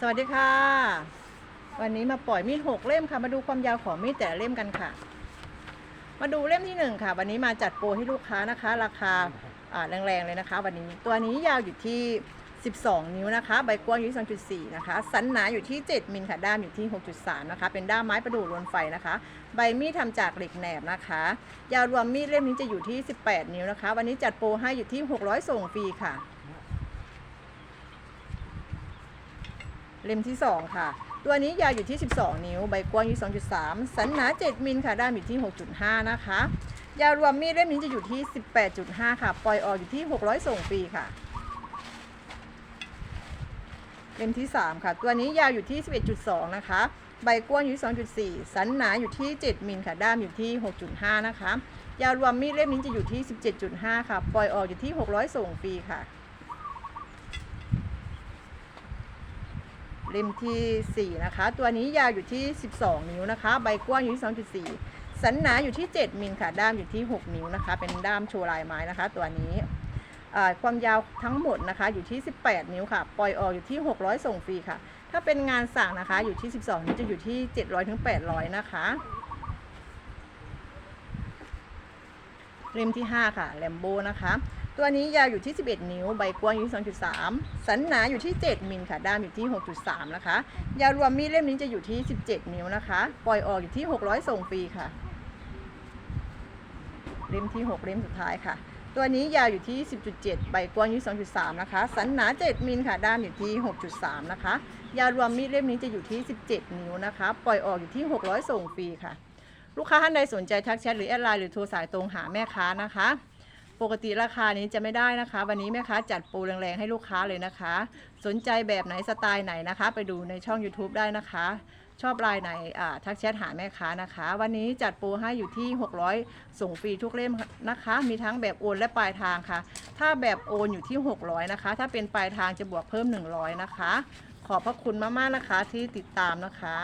สวัสดีค่ะ วันนี้มาปล่อยมีดหกเล่มค่ะ มาดูความยาวของมีดแต่เล่มกันค่ะ มาดูเล่มที่หนึ่งค่ะ วันนี้มาจัดโปรให้ลูกค้านะคะ ราคาแรงๆเลยนะคะ วันนี้ตัวนี้ยาวอยู่ที่ 12 นิ้วนะคะ ใบกว้างอยู่ที่ 2.4 นะคะ สันหนาอยู่ที่ 7 มิลค่ะด้ามอยู่ที่ 6.3 นะคะ เป็นด้ามไม้ประดู่รวนไฟนะคะ ใบมีดทำจากเหล็กแหนบนะคะ ยาวรวมมีดเล่มนี้จะอยู่ที่ 18 นิ้วนะคะ วันนี้จัดโปรให้อยู่ที่ 600 ส่งฟรีค่ะ เล่มที่ 2 ค่ะ ตัวนี้ยาวอยู่ที่ 12 นิ้ว ใบกว้างอยู่2.3 สันหนา 7 มิลค่ะด้ามอยู่ที่ 6.5 นะคะ ยาวรวมมีดเล่มนี้จะอยู่ที่ 18.5 ค่ะ ปล่อยออกอยู่ที่ 600 ส่งฟรีค่ะ เล่มที่ 3 ค่ะ ตัวนี้ยาวอยู่ที่ 11.2 นะคะ ใบกว้างอยู่ที่2.4 สันหนาอยู่ที่ 7 มิลค่ะ ด้ามอยู่ที่ 6.5 นะคะ ยาวรวมมีดเล่มนี้จะอยู่ที่ 17.5 ค่ะ ปล่อยออกอยู่ที่ 600 ส่งฟรีค่ะ เล่มที่ 4 นะคะ ตัวนี้ยาวอยู่ที่ 12 นิ้วนะคะ ใบกว้างอยู่ที่ 2.4 สันหนาอยู่ที่ 7 มิลค่ะด้ามอยู่ที่ 6 นิ้วนะคะ เป็นด้ามโชว์ลายไม้นะคะ ตัวนี้ความยาวทั้งหมดนะคะอยู่ที่ 18 นิ้วค่ะ ปล่อยออกอยู่ที่ 600 ส่งฟรีค่ะ ถ้าเป็นงานสั่งนะคะอยู่ที่ 12 นิ้วจะอยู่ที่ 700ถึง800 นะคะเล่มที่ 5 ค่ะแลมโบนะคะ ตัวนี้ยาวอยู่ที่ 11 นิ้ว ใบกว้างอยู่ที่2.3 สันหนาอยู่ที่ 7 มิลค่ะ ด้ามอยู่ที่ 6.3 นะคะ ยาวรวมมีดเล่มนี้จะอยู่ที่ 17 นิ้วนะคะ ปล่อยออกอยู่ที่ 600 ส่งฟรีค่ะ เล่มที่ 6 เล่มสุดท้ายค่ะ ตัวนี้ยาวอยู่ที่ 10.7 ใบกว้างอยู่ที่2.3 นะคะ สันหนา 7 มิลค่ะ ด้ามอยู่ที่ 6.3 นะคะ ยาวรวมมีดเล่มนี้จะอยู่ที่ 17 นิ้วนะคะ ปล่อยออกอยู่ที่ 600 ส่งฟรีค่ะ ลูกค้าท่านใดสนใจทักแชทหรือแอดไลน์หรือโทรสายตรงหาแม่ค้านะคะ ปกติราคานี้จะไม่ได้นะคะ วันนี้แม่ค้าจัดโปรแรงๆให้ลูกค้าเลยนะคะ สนใจแบบไหนสไตล์ไหนนะคะ ไปดูในช่อง YouTube ได้นะคะ ชอบลายไหนทักแชทหาแม่ค้านะคะ วันนี้จัดโปรให้อยู่ที่ 600 ส่งฟรีทุกเล่มนะคะ มีทั้งแบบโอนและปลายทางค่ะ ถ้าแบบโอนอยู่ที่ 600 นะคะ ถ้าเป็นปลายทางจะบวกเพิ่ม 100 นะคะ ขอบพระคุณมากๆนะคะที่ติดตามนะคะ